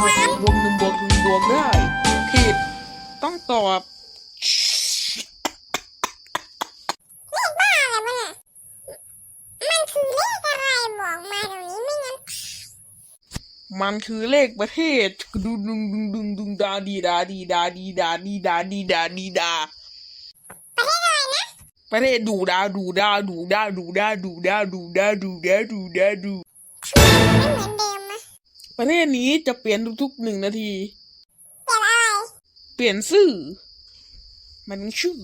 บวกหนึ่งบวกหนึ่งบวกได้ผิดต้องตอบเลขบ้าอะไรวะเนี่ยมันคือเลขอะไรบอกมาเดี๋ยวนี้ไม่งั้นมันคือเลขประเทศดุงดุงดุงดุงดุงดาดีดาดีดาดีดาดีดาดีดาดีดาประเทศอะไรนะประเทศดูดาดูดาดูดาดูดาดูดาดูดาดูดาดูดาดู ประเทศนี้จะเปลี่ยนทุกๆหนึ่งนาที เปลี่ยนอะไร เปลี่ยนชื่อ มันชื่อ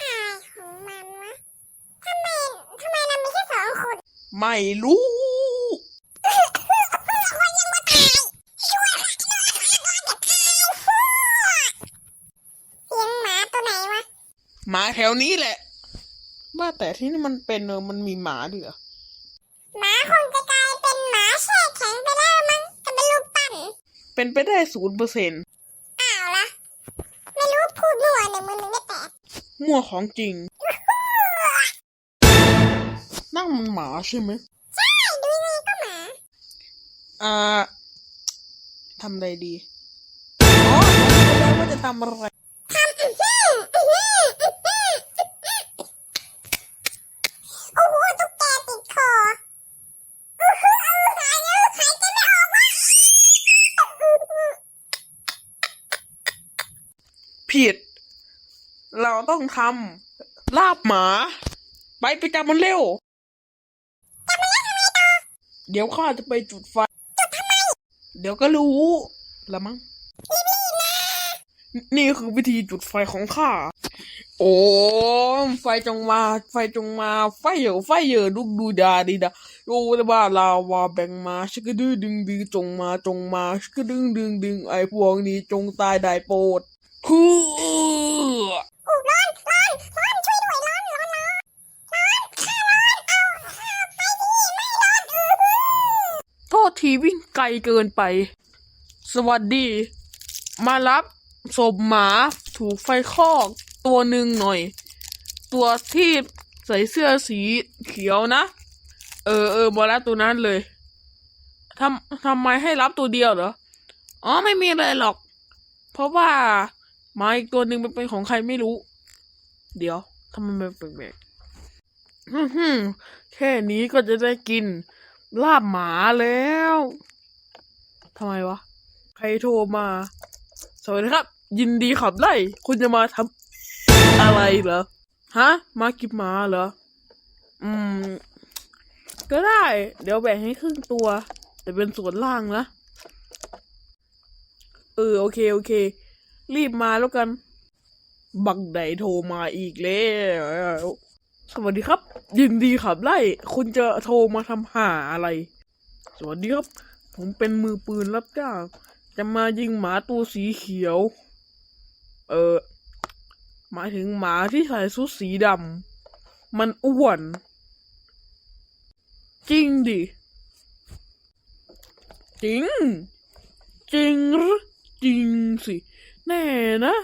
อะไรของมันวะทำไมทำไมเรามีแค่สองคนไม่รู้คนยังมาตายช่วยค่ะช่วยค่ะช่วยค่ะตายพวกเสียงหมาตัวไหนวะหมาแถวนี้แหละว่าแต่ที่นี่มันเป็นเออมันมีหมาด้วยเหรอหมาคง เป็นไปได้ศูนย์เปอร์เซ็นต์อ้าวละไม่รู้พูดมั่วหนึ่งมือหนึ่งได้แปดมั่วของจริง นั่งมันหมาใช่ไหมใช่ดูยังไงก็หมา อ่าทำอะไรดี อ๋อรู้แล้วว่าจะทำอะไร ทำอื้อหืออื้อหืออื้อหือโอ้โหตุ๊กแกติดคออื้อหืออื้อหายแล้วหายใจไม่ออกวะอื้อหือ ผิด เราต้องทำลาบหมา ไปไปจับมันเร็วเดี๋ยวข้าจะไปจุดไฟเดี๋ยวก็รู้ละมั้งนี่คือวิธีจุดไฟของข้า โอ้ไฟจงมา ไฟจงมา ไฟเหยอะไฟเหยอะดุกดูดาดีดาโอ้ต่ว่าลาวาแบ่งมาชกกระดื้อดึงดึงจงมาจงมาชกระดึงดึงดึงไอ้พวกนี้จงตายได้โปรด คืออู้ร้อนร้อนร้อนช่วยด้วยร้อนร้อนร้อนร้อนข้าร้อนเอาข้าไปที่ไม่ร้อนอื้ออโทษทีวิ่งไกลเกินไป สวัสดี มารับศพหมาถูกไฟคอกตัวหนึ่งหน่อย ตัวที่ใส่เสื้อสีเขียวนะ เออเออมารับตัวนั้นเลยทำทำไมให้รับตัวเดียวเหรอ อ๋อไม่มีอะไรหรอก เพราะว่า มาอีกตัวหนึ่งมันเป็นของใครไม่รู้ เดี๋ยวทำไมมันแปลกๆแค่นี้ก็จะได้กิน ลาบหมาแล้วทำไมวะ ใครโทรมา สวัสดีครับ ยินดีขับไล่คุณจะมาทำอะไรเหรอ ฮะ มากินหมาเหรอ อืม ก็ได้ เดี๋ยวแบ่งให้ครึ่งตัว แต่เป็นส่วนล่างนะ เออ โอเค โอเค รีบมาแล้วกัน บังไดโทรมาอีกแล้วสวัสดีครับ ยินดีขับไล่ คุณจะโทรมาทำหาอะไร สวัสดีครับ ผมเป็นมือปืนรับจ้างจะมายิงหมาตัวสีเขียว เออหมายถึงหมาที่ใส่ชุดสีดำมันอ้วน จริงดิ จริง จริงหรือจริงสิ แน่นะ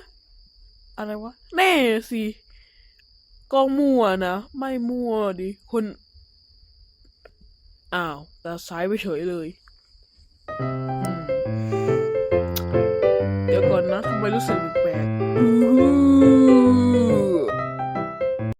อะไรวะ แน่สิก็มั่วนะ ไม่มั่วดิ คน อ้าว แต่ซ้ายไปเฉยเลย เดี๋ยวก่อนนะทำไมรู้สึกแปลก